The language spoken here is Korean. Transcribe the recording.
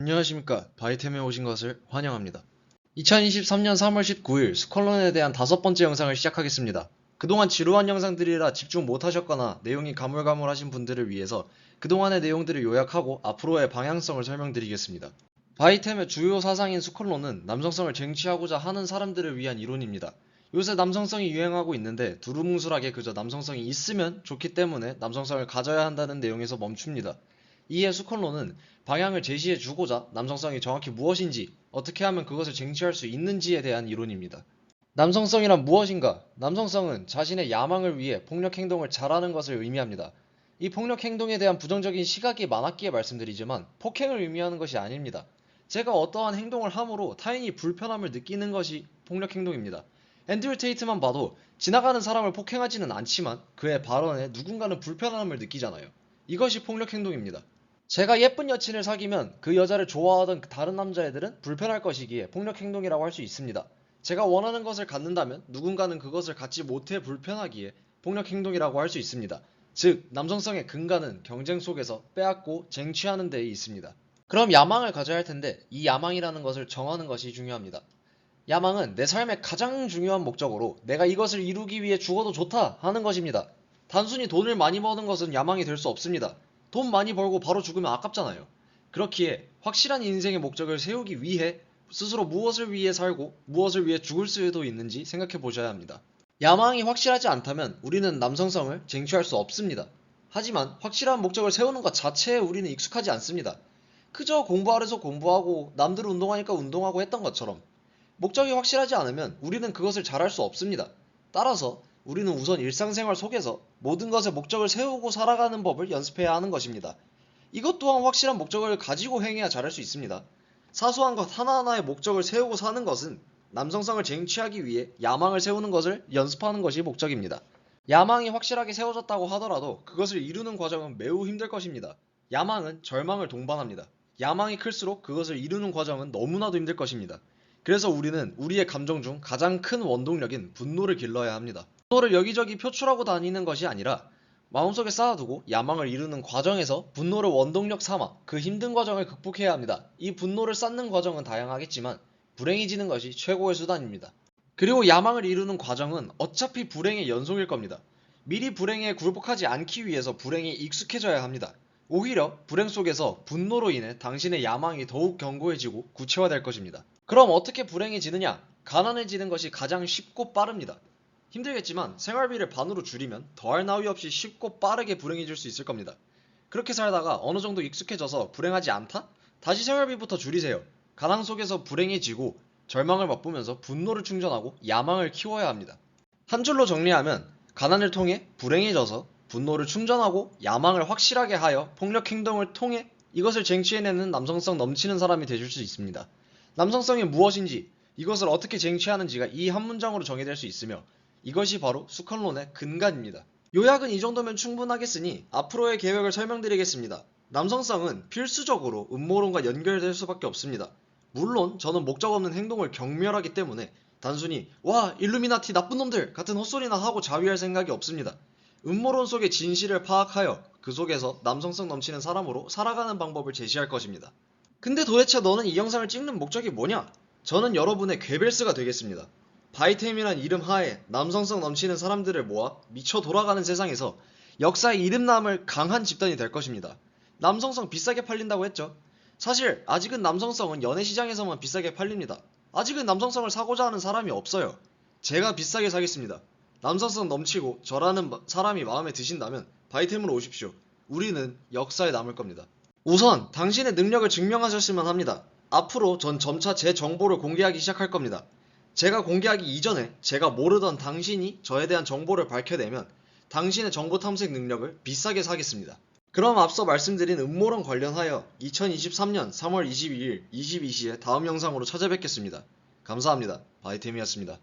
안녕하십니까. 바이템에 오신 것을 환영합니다. 2023년 3월 19일 스컬론에 대한 다섯 번째 영상을 시작하겠습니다. 그동안 지루한 영상들이라 집중 못하셨거나 내용이 가물가물하신 분들을 위해서 그동안의 내용들을 요약하고 앞으로의 방향성을 설명드리겠습니다. 바이템의 주요 사상인 스컬론은 남성성을 쟁취하고자 하는 사람들을 위한 이론입니다. 요새 남성성이 유행하고 있는데 두루뭉술하게 그저 남성성이 있으면 좋기 때문에 남성성을 가져야 한다는 내용에서 멈춥니다. 이에 수컬론은 방향을 제시해 주고자 남성성이 정확히 무엇인지 어떻게 하면 그것을 쟁취할 수 있는지에 대한 이론입니다. 남성성이란 무엇인가? 남성성은 자신의 야망을 위해 폭력 행동을 잘하는 것을 의미합니다. 이 폭력 행동에 대한 부정적인 시각이 많았기에 말씀드리지만 폭행을 의미하는 것이 아닙니다. 제가 어떠한 행동을 함으로 타인이 불편함을 느끼는 것이 폭력 행동입니다. 앤드류 테이트만 봐도 지나가는 사람을 폭행하지는 않지만 그의 발언에 누군가는 불편함을 느끼잖아요. 이것이 폭력 행동입니다. 제가 예쁜 여친을 사귀면 그 여자를 좋아하던 다른 남자애들은 불편할 것이기에 폭력 행동이라고 할 수 있습니다. 제가 원하는 것을 갖는다면 누군가는 그것을 갖지 못해 불편하기에 폭력 행동이라고 할 수 있습니다. 즉, 남성성의 근간은 경쟁 속에서 빼앗고 쟁취하는 데에 있습니다. 그럼 야망을 가져야 할 텐데 이 야망이라는 것을 정하는 것이 중요합니다. 야망은 내 삶의 가장 중요한 목적으로 내가 이것을 이루기 위해 죽어도 좋다 하는 것입니다. 단순히 돈을 많이 버는 것은 야망이 될 수 없습니다. 돈 많이 벌고 바로 죽으면 아깝잖아요. 그렇기에 확실한 인생의 목적을 세우기 위해 스스로 무엇을 위해 살고 무엇을 위해 죽을 수도 있는지 생각해 보셔야 합니다. 야망이 확실하지 않다면 우리는 남성성을 쟁취할 수 없습니다. 하지만 확실한 목적을 세우는 것 자체에 우리는 익숙하지 않습니다. 그저 공부하래서 공부하고 남들 운동하니까 운동하고 했던 것처럼 목적이 확실하지 않으면 우리는 그것을 잘할 수 없습니다. 따라서 우리는 우선 일상생활 속에서 모든 것에 목적을 세우고 살아가는 법을 연습해야 하는 것입니다. 이것 또한 확실한 목적을 가지고 행해야 잘할 수 있습니다. 사소한 것 하나하나의 목적을 세우고 사는 것은 남성성을 쟁취하기 위해 야망을 세우는 것을 연습하는 것이 목적입니다. 야망이 확실하게 세워졌다고 하더라도 그것을 이루는 과정은 매우 힘들 것입니다. 야망은 절망을 동반합니다. 야망이 클수록 그것을 이루는 과정은 너무나도 힘들 것입니다. 그래서 우리는 우리의 감정 중 가장 큰 원동력인 분노를 길러야 합니다. 분노를 여기저기 표출하고 다니는 것이 아니라 마음속에 쌓아두고 야망을 이루는 과정에서 분노를 원동력 삼아 그 힘든 과정을 극복해야 합니다. 이 분노를 쌓는 과정은 다양하겠지만 불행해지는 것이 최고의 수단입니다. 그리고 야망을 이루는 과정은 어차피 불행의 연속일 겁니다. 미리 불행에 굴복하지 않기 위해서 불행에 익숙해져야 합니다. 오히려 불행 속에서 분노로 인해 당신의 야망이 더욱 견고해지고 구체화될 것입니다. 그럼 어떻게 불행해지느냐? 가난해지는 것이 가장 쉽고 빠릅니다. 힘들겠지만 생활비를 반으로 줄이면 더할 나위 없이 쉽고 빠르게 불행해질 수 있을 겁니다. 그렇게 살다가 어느 정도 익숙해져서 불행하지 않다? 다시 생활비부터 줄이세요. 가난 속에서 불행해지고 절망을 맛보면서 분노를 충전하고 야망을 키워야 합니다. 한 줄로 정리하면 가난을 통해 불행해져서 분노를 충전하고 야망을 확실하게 하여 폭력 행동을 통해 이것을 쟁취해내는 남성성 넘치는 사람이 되실 수 있습니다. 남성성이 무엇인지 이것을 어떻게 쟁취하는지가 이 한 문장으로 정의될 수 있으며 이것이 바로 수컷론의 근간입니다. 요약은 이 정도면 충분하겠으니 앞으로의 계획을 설명드리겠습니다. 남성성은 필수적으로 음모론과 연결될 수밖에 없습니다. 물론 저는 목적 없는 행동을 경멸하기 때문에 단순히 와 일루미나티 나쁜 놈들 같은 헛소리나 하고 자위할 생각이 없습니다. 음모론 속의 진실을 파악하여 그 속에서 남성성 넘치는 사람으로 살아가는 방법을 제시할 것입니다. 근데 도대체 너는 이 영상을 찍는 목적이 뭐냐? 저는 여러분의 괴벨스가 되겠습니다. 바이템이란 이름 하에 남성성 넘치는 사람들을 모아 미쳐 돌아가는 세상에서 역사에 이름 남을 강한 집단이 될 것입니다. 남성성 비싸게 팔린다고 했죠. 사실 아직은 남성성은 연애 시장에서만 비싸게 팔립니다. 아직은 남성성을 사고자 하는 사람이 없어요. 제가 비싸게 사겠습니다. 남성성 넘치고 저라는 사람이 마음에 드신다면 바이템으로 오십시오. 우리는 역사에 남을 겁니다. 우선 당신의 능력을 증명하셨으면 합니다. 앞으로 전 점차 제 정보를 공개하기 시작할 겁니다. 제가 공개하기 이전에 제가 모르던 당신이 저에 대한 정보를 밝혀내면 당신의 정보 탐색 능력을 비싸게 사겠습니다. 그럼 앞서 말씀드린 음모론 관련하여 2023년 3월 22일 22시에 다음 영상으로 찾아뵙겠습니다. 감사합니다. 바이템이었습니다.